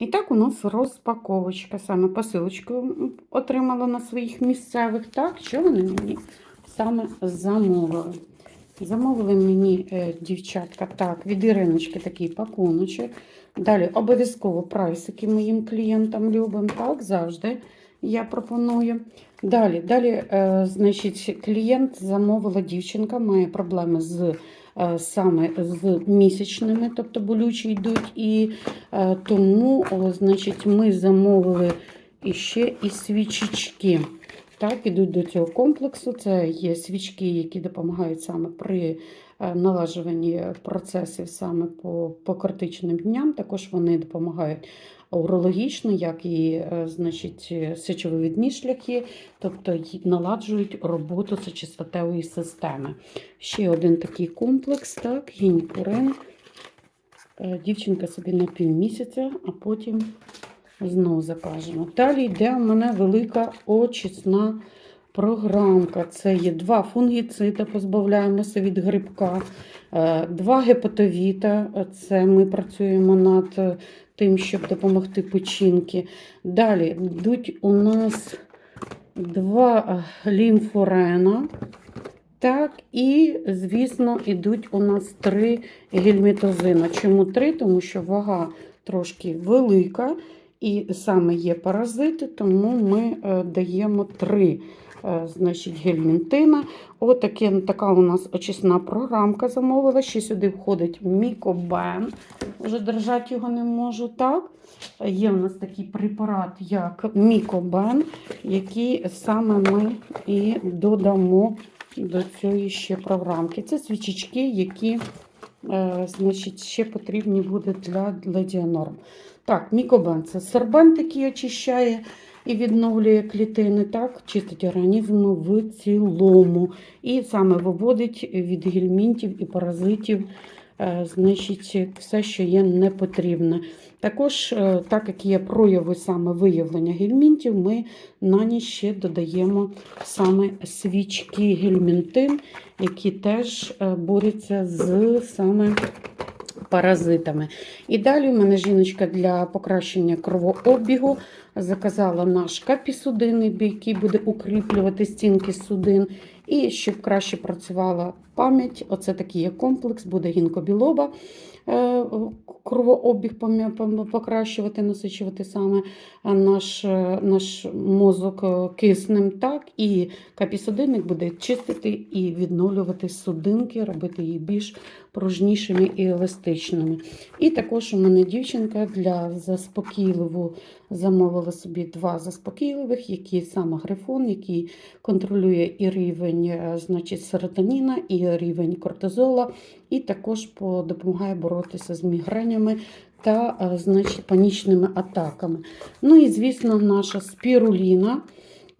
І так у нас розпаковочка. Саме посилочку отримала на своїх місцевих, так, що вони мені саме замовили. Замовили мені е, дівчатка так, від Іриночки такий пакуночок. Далі обов'язково прайсики моїм клієнтам любим, так, завжди я пропоную. Далі, далі е, значить, клієнт замовила дівчинка, має проблеми з саме з місячними, тобто болючі йдуть, і е, тому, значить, ми замовили іще і свічечки. Так, ідуть до цього комплексу. Це є свічки, які допомагають саме при е, налажуванні процесів саме по, по критичним дням. Також вони допомагають урологічно, як і е, значить, сечовивідні шляхи, тобто наладжують роботу сечостатевої системи. Ще один такий комплекс, так, гінькурин. Е, Дівчинка собі на півмісяця, а потім знову закажемо. Далі йде у мене велика очисна програмка. Це є два фунгіцида, позбавляємося від грибка, е, два гепатовіта. Це ми працюємо над е, тим, щоб допомогти печінки. Далі йдуть у нас два е, лімфорена. Так, і, звісно, йдуть у нас три гельмітозина. Чому три? Тому що вага трошки велика, і саме є паразити, тому ми е, даємо три е, значить, гельмінтина. Отаке, така у нас очисна програмка замовила. Ще сюди входить мікобен. Вже держати його не можу. так. Є у нас такий препарат, як мікобен, який саме ми і додамо до цієї ще програмки. Це свічечки, які значить, ще потрібні буде для, леді Норм. Так, мікобен це сорбент, який очищає і відновлює клітини, так, чистить організм в цілому. І саме виводить від гельмінтів і паразитів е, значить, все, що є непотрібне. Також, е, так як є прояви саме виявлення гельмінтів, ми на ніч ще додаємо саме свічки гельмінтин, які теж е, борються з саме паразитами. І далі в мене жіночка для покращення кровообігу заказала наш капісудин, який буде укріплювати стінки судин. І щоб краще працювала пам'ять, оце такий є комплекс, буде гінкобілоба. е, Кровообіг покращувати, насичувати саме е, наш, е, наш мозок киснем, так, і капісудинник буде чистити і відновлювати судинки, робити їх більш пружнішими і еластичними. І також у мене дівчинка для заспокійливу замовила собі два заспокійливих, які саме грифон, який контролює і рівень е, значить, серотоніна, і рівень кортизола, і також допомагає боротися з мігренями та е, значить, панічними атаками. Ну і, звісно, наша спіруліна.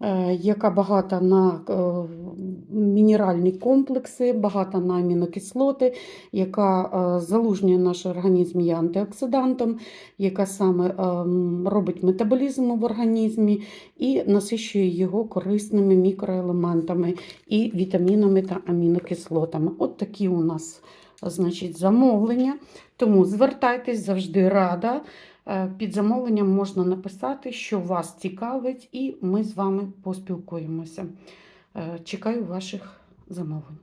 Е, Яка багата на е, мінеральні комплекси, багата на амінокислоти, яка е, залужнює наш організм є антиоксидантом, яка саме робить метаболізм в організмі і насичує його корисними мікроелементами і вітамінами та амінокислотами. От такі у нас значить, замовлення. Тому звертайтесь завжди рада. Е, Під замовленням можна написати, що вас цікавить, і ми з вами поспілкуємося. Е, Чекаю ваших замовлень.